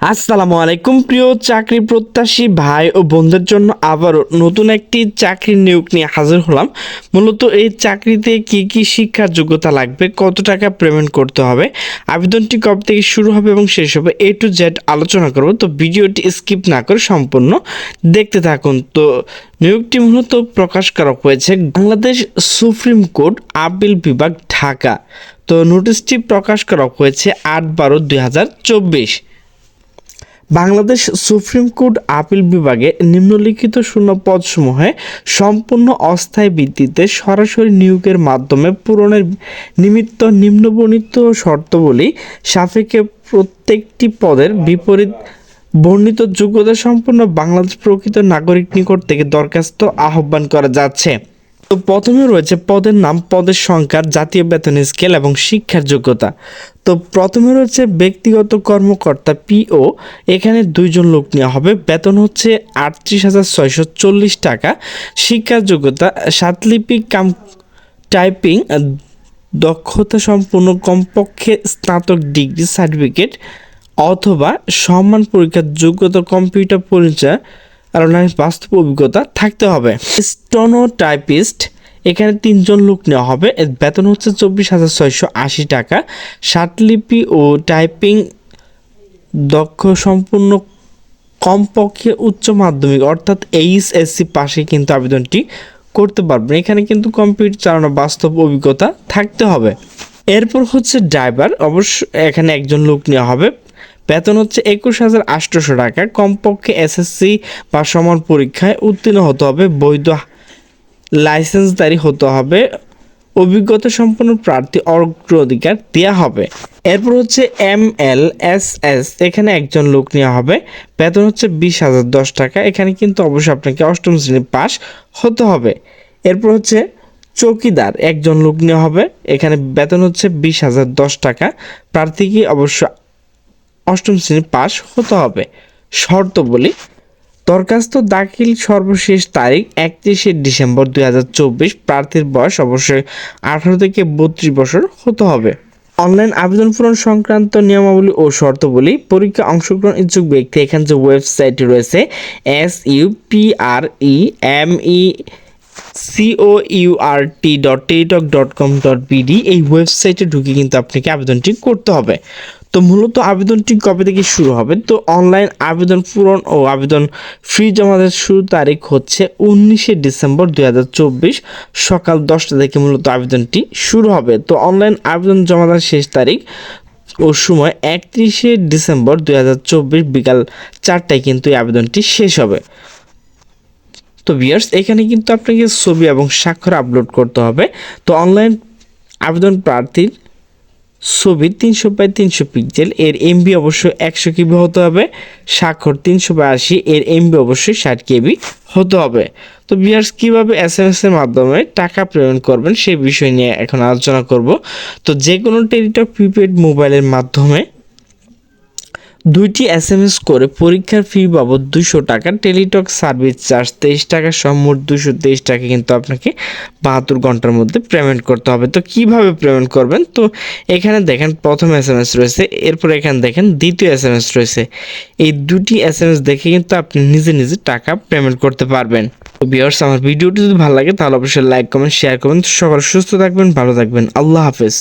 আসসালামু আলাইকুম, প্রিয় চাকরি প্রত্যাশী ভাই ও বোনদের জন্য আবারও নতুন একটি চাকরির নিয়োগ নিয়ে হাজির হলাম। মূলত এই চাকরিতে কি কি শিক্ষার যোগ্যতা লাগবে, কত টাকা পেমেন্ট করতে হবে, আবেদনটি কবে থেকে শুরু হবে এবং শেষ হবে এ টু জেড আলোচনা করব। তো ভিডিওটি স্কিপ না করে সম্পূর্ণ দেখতে থাকুন। তো নিয়োগটি মূলত প্রকাশ করা হয়েছে বাংলাদেশ সুপ্রিম কোর্ট আপিল বিভাগ ঢাকা। তো নোটিশটি প্রকাশ করা হয়েছে আট বারো দুই হাজার চব্বিশ। বাংলাদেশ সুপ্রিম কোর্ট আপিল বিভাগে নিম্নলিখিত শূন্য পদসমূহে সম্পূর্ণ অস্থায়ী ভিত্তিতে সরাসরি নিয়োগের মাধ্যমে পূরণের নিমিত্ত নিম্নবর্ণিত শর্তাবলী সাপেক্ষে প্রত্যেকটি পদের বিপরীত বর্ণিত যোগ্যতা সম্পন্ন বাংলাদেশ প্রকৃত নাগরিক নিকট থেকে দরখাস্ত আহ্বান করা যাচ্ছে। তো প্রথমে রয়েছে পদের নাম, পদের সংখ্যা জাতীয় বেতন স্কেল এবং শিক্ষার যোগ্যতা। তো প্রথমে রয়েছে ব্যক্তিগত কর্মকর্তা পিও এখানে দুইজন লোক নেওয়া হবে। বেতন হচ্ছে আটত্রিশ হাজার ছয়শো চল্লিশ টাকা। শিক্ষার যোগ্যতা, সাতলিপি কাম টাইপিং, দক্ষতা সম্পূর্ণ কমপক্ষে স্নাতক ডিগ্রি সার্টিফিকেট অথবা সম্মান পরীক্ষার যোগ্যতা কম্পিউটার পরিচয় আর অন্যান্য বাস্তব অভিজ্ঞতা থাকতে হবে। স্টোনো টাইপিস্ট এখানে তিনজন লোক নেওয়া হবে। এর বেতন হচ্ছে চব্বিশ হাজার ছয়শো আশি টাকা। ষাটলিপি ও টাইপিং দক্ষ, সম্পূর্ণ কমপক্ষে উচ্চ মাধ্যমিক, অর্থাৎ এইচএসসি পাশে কিন্তু আবেদনটি করতে পারবেন। এখানে কিন্তু কম্পিউটার চালানো বাস্তব অভিজ্ঞতা থাকতে হবে। এরপর হচ্ছে ড্রাইভার। অবশ্য এখানে একজন লোক নেওয়া হবে। বেতন হচ্ছে একুশ হাজার আটশোশো টাকা। কমপক্ষে এসএসসি বা সমান পরীক্ষায় উত্তীর্ণ হতে হবে। বৈধ লাইসেন্সদারি হতে হবে। অভিজ্ঞতা সম্পন্ন প্রার্থী অগ্রাধিকার দেওয়া হবে। এরপর হচ্ছে এম এল এস এস। এখানে একজন লোক নেওয়া হবে। বেতন হচ্ছে বিশ হাজার দশ টাকা। এখানে কিন্তু অবশ্যই আপনাকে অষ্টম শ্রেণি পাস হতে হবে। এরপর হচ্ছে চৌকিদার। একজন লোক নেওয়া হবে। এখানে বেতন হচ্ছে বিশ হাজার দশ টাকা। প্রার্থীকে অবশ্য অষ্টম শ্রেণি পাস হতে হবে। শর্ত বলি, দরখাস্ত দাখিল সর্বশেষ তারিখ একত্রিশে ডিসেম্বর দুই হাজার চব্বিশ, প্রার্থীর বয়স অবশ্যই আঠারো থেকে বত্রিশ বছর হতে হবে। অনলাইন আবেদন পূরণ সংক্রান্ত নিয়মাবলী ও শর্তাবলী পরীক্ষা অংশগ্রহণ ইচ্ছুক ব্যক্তি, এখানে যে ওয়েবসাইটটি রয়েছে S U P R E M E CO URT dot Teletalk dot com dot BD এই ওয়েবসাইটে ঢুকে কিন্তু আপনাকে আবেদনটি করতে হবে। তো মূলত আবেদনটি কবে থেকে শুরু হবে? তো অনলাইন আবেদন পূরণ ও আবেদন ফ্রি জমা দেওয়ার শুরু তারিখ হচ্ছে উনিশে ডিসেম্বর দুই হাজার চব্বিশ সকাল দশটা থেকে মূলত আবেদনটি শুরু হবে। তো অনলাইন আবেদন জমা দেওয়ার শেষ তারিখ ও সময় একত্রিশে ডিসেম্বর দুই হাজার চব্বিশ বিকাল চারটায় কিন্তু এই আবেদনটি শেষ হবে। তো ভিয়ার্স এখানে কিন্তু আপনাকে ছবি এবং স্বাক্ষর আপলোড করতে হবে। তো অনলাইন আবেদন প্রার্থীর ছবি তিনশো বাই তিনশো পিক্সেল এর এমবি অবশ্যই একশো কেবি হতে হবে, স্বাক্ষর তিনশো বাই আশি, এর এমবি অবশ্যই ষাট কেবি হতে হবে। তো বিয়ার্স কীভাবে এস এম এস এর মাধ্যমে টাকা প্রেরণ করবেন সেই বিষয় নিয়ে এখন আলোচনা করব। তো যে কোনো টেলিটক প্রিপেড মোবাইলের মাধ্যমে দুইটি এস এম এস করে পরীক্ষার ফি বাবদ দুশো টাকা টেলিটক সার্ভিস চার্জ তেইশ টাকা, সহ মোট দুশো তেইশ টাকা কিন্তু আপনাকে বাহাত্তর ঘণ্টার মধ্যে পেমেন্ট করতে হবে। তো কীভাবে পেমেন্ট করবেন? তো এখানে দেখেন প্রথম এস এম এস রয়েছে, এরপর এখানে দেখেন দ্বিতীয় এস এম এস রয়েছে। এই দুটি এস এম এস দেখে কিন্তু আপনি নিজে নিজে টাকা পেমেন্ট করতে পারবেন। তো বিয়ার্স আমার ভিডিওটি যদি ভালো লাগে তাহলে অবশ্যই লাইক কমেন্ট শেয়ার করবেন। সকাল সুস্থ থাকবেন, ভালো থাকবেন। আল্লাহ হাফেজ।